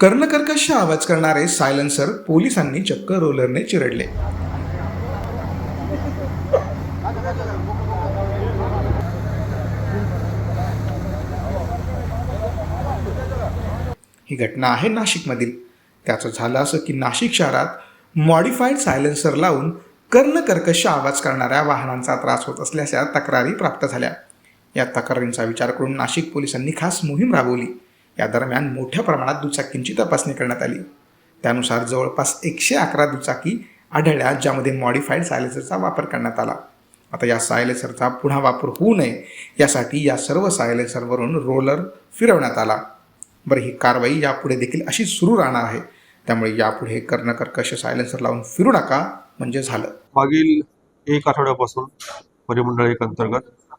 कर्णकर्कश आवाज करणारे सायलेन्सर पोलिसांनी चक्क रोलरने चिरडले. ही घटना आहे नाशिकमधील. त्याचं झालं असं की नाशिक शहरात मॉडिफाईड सायलेन्सर लावून कर्णकर्कश आवाज करणाऱ्या वाहनांचा त्रास होत असल्याच्या तक्रारी प्राप्त झाल्या. या तक्रारींचा विचार करून नाशिक पोलिसांनी खास मोहीम राबवली. या दरम्यान मोठ्या प्रमाणात दुचाकींची तपासणी करण्यात आली. त्यानुसार जवळपास एकशे अकरा दुचाकी आढळल्या ज्यामध्ये मॉडिफाईड सायलेसरचा वापर करण्यात आला. आता या सायलेन्सरचा पुन्हा वापर होऊ नये यासाठी या सर्व सायलेन्सरवरून रोलर फिरवण्यात आला. बरं ही कारवाई यापुढे देखील अशी सुरू राहणार आहे. त्यामुळे यापुढे कर्णकर्कश सायलेन्सर लावून फिरू नका म्हणजे झालं. मागील एक आठवड्यापासून परिमंडळ एक अंतर्गत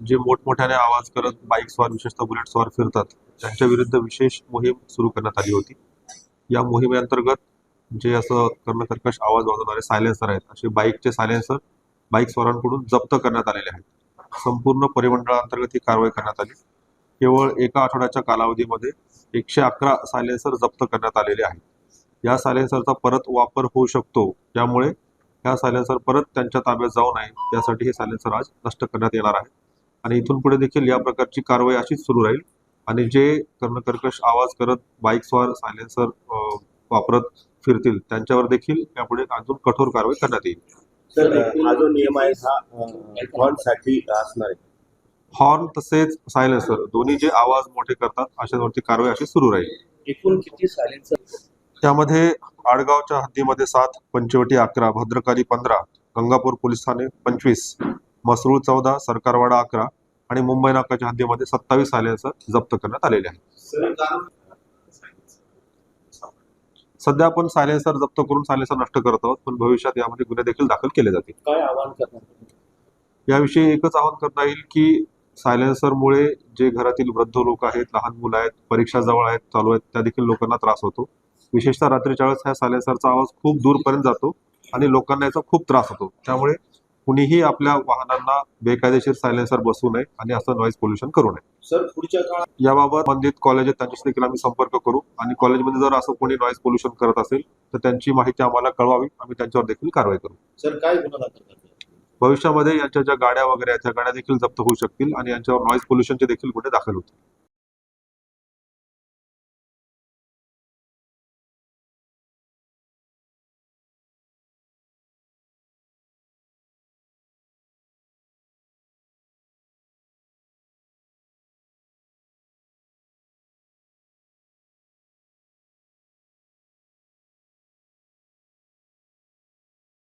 जे मोठमोठ्याने आवाज करत बाईक स्वार विशेषतः बुलेट स्वार फिरतात त्यांच्या विरुद्ध विशेष मोहीम सुरू करण्यात आली होती. या मोहिमेअंतर्गत जे असं कर्णकर्कश आवाज वाजवणारे सायलेन्सर आहेत असे बाईकचे सायलेन्सर बाईक स्वारांकडून जप्त करण्यात आलेले आहेत. संपूर्ण परिमंडळाअंतर्गत ही कारवाई करण्यात आली. केवळ एका आठवड्याच्या कालावधीमध्ये एकशे अकरा सायलेन्सर जप्त करण्यात आलेले आहेत. या सायलेन्सरचा परत वापर होऊ शकतो त्यामुळे ह्या सायलेन्सर परत त्यांच्या ताब्यात जाऊ नये यासाठी हे सायलेन्सर आज नष्ट करण्यात येणार आहे. आणि इथून पुढे देखील या प्रकारची कारवाई अशीच सुरू राहील. आणि जे कर्णकर्कश आवाज करत बाईक स्वार सायलेन्सर वापरत फिरतील त्यांच्यावर देखील यापुढे अजून कठोर कारवाई करण्यात येईल. हा जो नियम आहे हॉर्नसाठी असणार आहे. हॉर्न तसेच सायलेन्सर दोन्ही जे आवाज मोठे करतात अशांवरती कारवाई अशी सुरू राहील. एकूण किती सायलेन्सर त्यामध्ये आडगावच्या हद्दीमध्ये सात पंचवटी अकरा भद्रकाली पंधरा गंगापूर पोलीस ठाणे पंचवीस. मसरूळ चौदा सरकारवाडा अकरा आणि मुंबई नाकाच्या हद्दीमध्ये सत्तावीस सायलेन्सर जप्त करण्यात आलेले आहेत सध्या आपण सायलेन्सर जप्त करून सायलेन्सर नष्ट करत आहोत पण भविष्यात यामध्ये गुन्हे देखील दाखल केले जातील. काय आवाहन करणार तुम्ही? याविषयी एकच आवाहन करता येईल की सायलेन्सरमुळे जे घरातील वृद्ध लोक आहेत लहान मुलं आहेत परीक्षा जवळ आहेत चालू आहेत त्या देखील लोकांना त्रास होतो. विशेषतः रात्रीच्या वेळेस ह्या सायलेन्सरचा आवाज खूप दूरपर्यंत जातो आणि लोकांना याचा खूप त्रास होतो. त्यामुळे कुणीही आपल्या वाहनांना बेकायदेशीर सायलेन्सर बसवू नये आणि असं नॉईज पोल्युशन करू नये. सर पुढच्या काळात याबाबत संबंधित कॉलेज आहेत त्यांच्याशी देखील आम्ही संपर्क करू. आणि कॉलेजमध्ये जर असं कोणी नॉईज पोल्युशन करत असेल तर त्यांची माहिती आम्हाला कळवावी. आम्ही त्यांच्यावर देखील कारवाई करू. सर काय गुन्हा दाखल करणार भविष्यामध्ये यांच्या ज्या गाड्या वगैरे आहेत त्या गाड्या देखील जप्त होऊ शकतील आणि यांच्यावर नॉईज पोल्युशनचे देखील गुन्हे दाखल होतील.